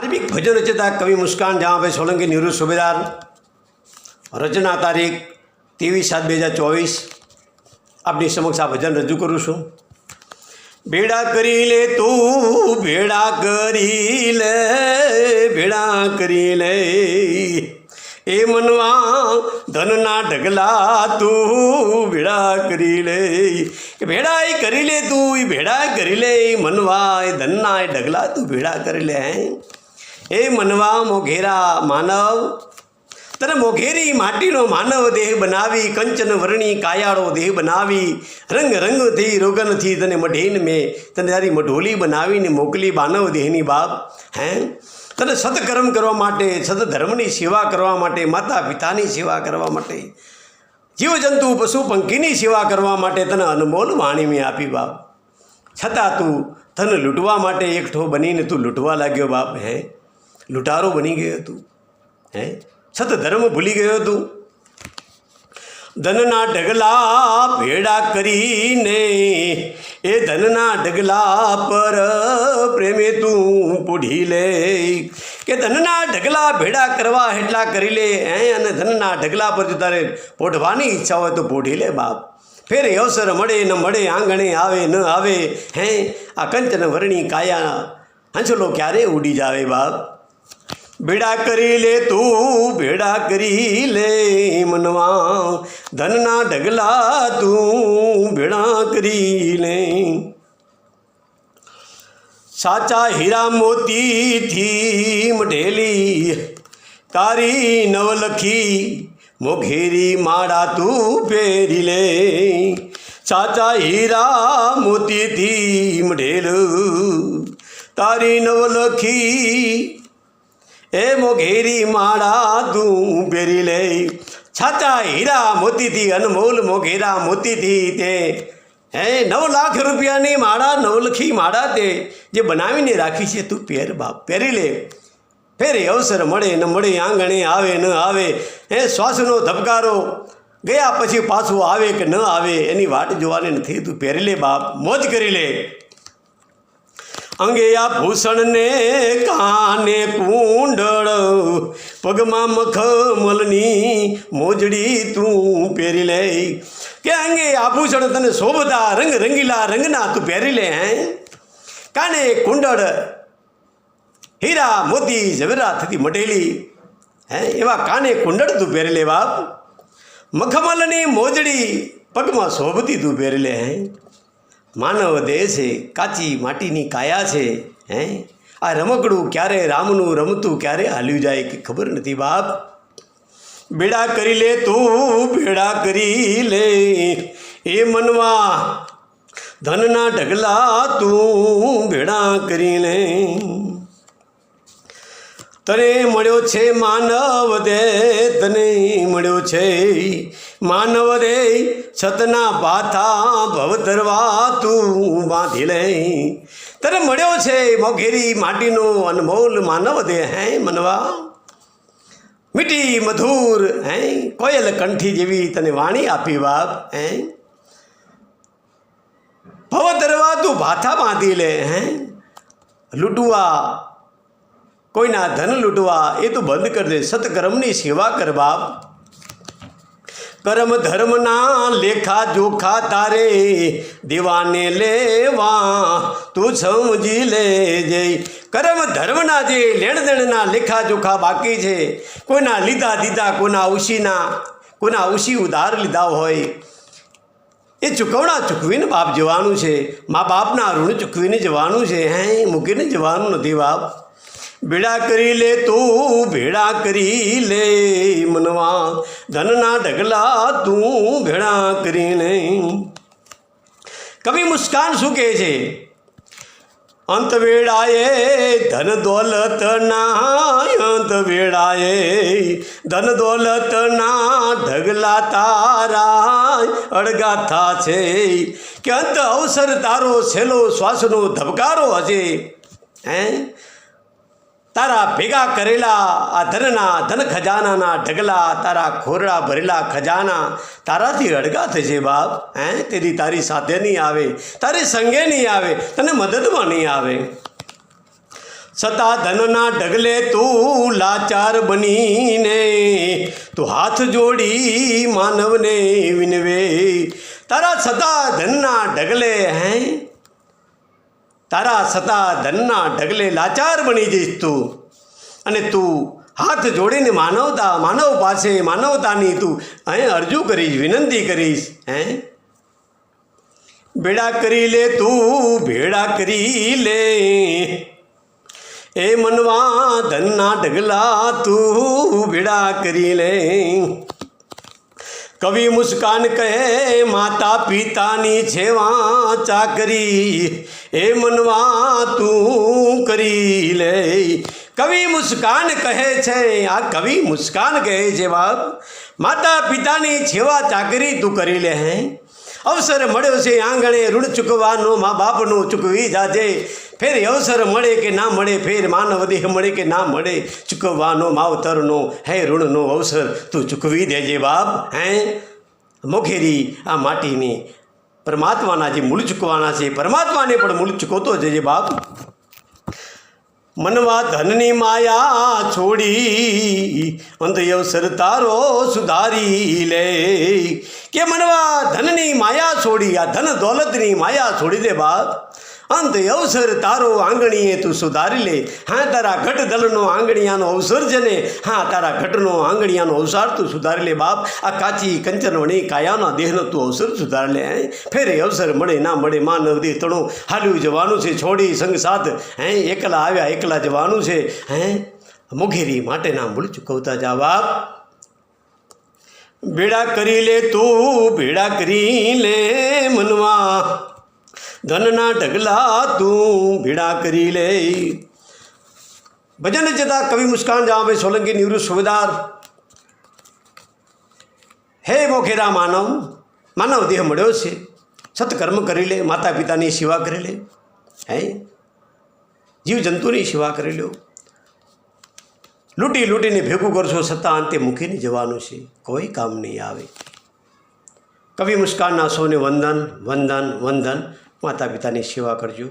ધાર્મિક ભજન રચતા કવિ મુસ્કાન જહાભાઈ સોલંકી નિવૃત્ત સુબેદાર. રચના તારીખ ત્રેવીસ સાત બે હજાર ચોવીસ. આપની સમક્ષ આ ભજન રજૂ કરું છું. ભેડા કરી લે તું ભેડા કરી લે ભેડા કરી લે. એ મનવા ધનના ઢગલા તું ભેડા કરી લે. કે ભેડા એ કરી લે તું એ ભેડા કરી લે મનવા એ ધનના એ ઢગલા તું ભેડા કરી લે. હે એ મનવા મોઘેરા માનવ. તને મોઘેરી માટીનો માનવ દેહ બનાવી, કંચન વર્ણી કાયાળો દેહ બનાવી, રંગ રંગથી રોગનથી તને મઢીને મેં, તને તારી મઢોલી બનાવીને મોકલી માનવ દેહની બાપ. હે? તને સત્કર્મ કરવા માટે, સદધર્મની સેવા કરવા માટે માતા પિતાની સેવા કરવા માટે, જીવજંતુ પશુ પંખીની સેવા કરવા માટે તને અનમોલ વાણી મેં આપી બાપ. છતાં તું તને લૂંટવા માટે એકઠો બનીને તું લૂંટવા લાગ્યો બાપ, હે? લૂંટારો બની ગયો તું હે સત ધર્મ ભૂલી ગયો તું ધનના ઢગલા ભેડા કરીને એ ધનના ઢગલા પર પ્રેમે તું પૂઢી લે કે ધનના ઢગલા ભેડા કરવા એટલા કરી લે હે અને ધનના ઢગલા પર જો તારે પોઢવાની ઈચ્છા હોય તો પોઢી લે બાપ ફેર અવસર મળે ન મળે આંગણે આવે ન આવે હે આ કંચન વર્ણી કાયા હંસલો ક્યારે ઉડી જાવે બાપ ભેડા કરી લે તું, ભેડા કરી લે મનવા. ધનના ઢગલા તું, ભેડા કરી લે. સાચા હીરા મોતીથી મઢેલી તારી નવલખી મોઘેરી માળા તું પહેરી લે. સાચા હીરા મોતીથી મઢેલું તારી નવલખી એ મોઘેરી માળા તું પહેરી લે છાચા હીરા મોતીથી અનમોલ મોઘેરા મોતીથી તે. હે, નવ લાખ રૂપિયાની માળા, નવલખી માળા તે. જે બનાવીને રાખી છે તું પહેર બાપ, પહેરી લે. ફેરી અવસર મળે, ન મળે આંગણે આવે, ન આવે. હે, શ્વાસનો ધબકારો. ગયા પછી પાછું આવે કે ન આવે, એની વાટ જોવાની નથી તું પહેરી લે બાપ, મોજ કરી લે. અંગે આભૂષણને ભૂષણને કાને કુંડળ, પગમાં મખમલની મોજડી તું પહેરી લે. કે અંગે આભૂષણ તને શોભતા રંગ રંગીલા રંગના તું પહેરી લે હે? કાને કુંડળ? હીરા મોતી ઝવેરાતથી મટેલી હે, એવા કાને કુંડળ તું પહેરી લે બાપ? મખમલની મોજડી પગમાં શોભતી તું પહેરી લે હે? માનવ દેહ છે, કાચી માટીની કાયા છે, હે? આ રમકડું ક્યારે રામનું રમતું, ક્યારે હાલ્યું જાય કે ખબર નથી બાપ? બેડા કરી લે તું બેડા કરી લે, એ મનવા. ધનના ઢગલા તું ભેડા કરી લે. તને મળ્યો છે માનવ દે તને મળ્યો છે માનવ રે છતના ભાથા ભવતરવા તું બાંધી લે તને મળ્યો છે મોઘેરી માટીનો અનમોલ માનવ દે હે મનવા. મીઠી મધુર હે, કોયલ કંઠી જેવી તને વાણી આપી બાપ હે. ભવતરવા તું ભાથા બાંધી લે હે. લૂંટવા, કોઈના ધન લૂંટવા એ તો બંધ કરી દે સત્કર્મની સેવા કર બાપ. કર્મ ધર્મના લેખા જોખા તારે દીવાને લેવા, તું સમજી લે જય કર્મ ધર્મના જે લેણ દેણના લેખા જોખા બાકી છે કોઈના લીધા દીધા, કોના ઉશીના, કોના ઉશી ઉધાર લીધા હોય, એ ચૂકવણા ચૂકવીને બાપ જવાનું છે. મા બાપના ઋણ ચૂકવીને જવાનું છે. હે, મૂકીને જવાનું નથી બાપ. ભેડા કરી લે તું ભેડા કરી લે મનવા. ધનના ઢગલા તું ભેડા કરી લે. કવિ મુસ્કાન શું કહે છે? અંત વેળાએ ધન દોલત ના અંત વેળાએ ધન દોલત ના ઢગલા તારા અડગાથા છે. કે અંત અવસર તારો છેલ્લો શ્વાસનો ધબકારો હશે. હે? તારા ભેગા કરેલા આ ધનના ધન ખજાનાના ઢગલા, તારા ખોરડા ભરેલા ખજાના તારાથી અડગા થશે બાપ, હે? તેથી તારી સાથે નહીં આવે, તારી સંગે નહીં આવે, તને મદદમાં નહીં આવે. સતા ધનના ઢગલે તું લાચાર બનીને, તું હાથ જોડી માનવને વિનવે. તારા સતા ધનના ઢગલે, હે? તારા સતા ધનના ઢગલે લાચાર બની જઈશ તું. અને તું હાથ જોડીને માનવતા, માનવ પાસે, માનવતાની તું અહીં અરજુ કરીશ, વિનંતી કરીશ, હે? ભેડા કરી લે તું, ભેડા કરી લે. એ મનવા ધનના ઢગલા તું ભેડા કરી લે. કવિ મુસ્કાન કહે માતા પિતાની છેવા ચાકરી એ મનવા તું કરી લે. કવિ મુસ્કાન કહે છે, આ કવિ મુસ્કાન કહે છે બાપ માતા પિતાની છેવા ચાકરી તું કરી લે હે. અવસર મળ્યો છે આંગણે ઋણ ચૂકવાનો મા બાપનું ચૂકવી જાજે. ફેર અવસર મળે કે ના મળે, ફેર માનવ દેહ મળે કે ના મળે, ચૂકવવાનો માવતરનો હે ઋણનો અવસર તું ચૂકવી દેજે બાપ, હે? મોખેરી આ માટીની પરમાત્માના જે મૂળ ચૂકવાના છે, પરમાત્માને પણ મૂળ ચૂકવતો જજે બાપ. મનવા ધનની માયા છોડી અંત અવસર તારો સુધારી લે. કે મનવા ધનની માયા છોડી, આ ધન દોલતની માયા છોડી દે બાપ. અંત અવસર તારો આંગણીએ તું સુધારી લે. હા, તારા ઘટ દલનો આંગણીયાનો અવસર છે ને હા, તારા ઘટનો આંગણીયાનો અવસાર તું સુધારી લે બાપ. આ કાચી કંચનવણી કાયાના દેહનો તું અવસર સુધારી લે, હે. ફેરે અવસર મળે, ના મળે માં નવદી તણું. હાલ્યું જવાનું છે, છોડી સંગ સાથ. હે, એકલા આવ્યા, એકલા જવાનું છે, હે. મુઘેરી માટેના મૂળ ચૂકવતા જા બાપ. ભેડા કરી લે તું ભેડા કરી લે મનવા. ધનના ઢગલા તું ભીડા કરી લે. ભજન જતા કવિ મુસ્કાન જાવે સોલંકી નિવૃત્ત સુબેદાર. હે મોખેરા માનવ માનવ દેહ મળ્યો છે. સત્કર્મ કરી લે માતા પિતાની સેવા કરી લે. હે? જીવ જંતુની સેવા કરી લો. લૂંટી લૂંટીને ભેગું કરશો છતાં અંતે મૂકીને જવાનું છે. કોઈ કામ નહીં આવે. કવિ મુસ્કાનના સૌને વંદન વંદન વંદન. માતા પિતાની સેવા કરજો.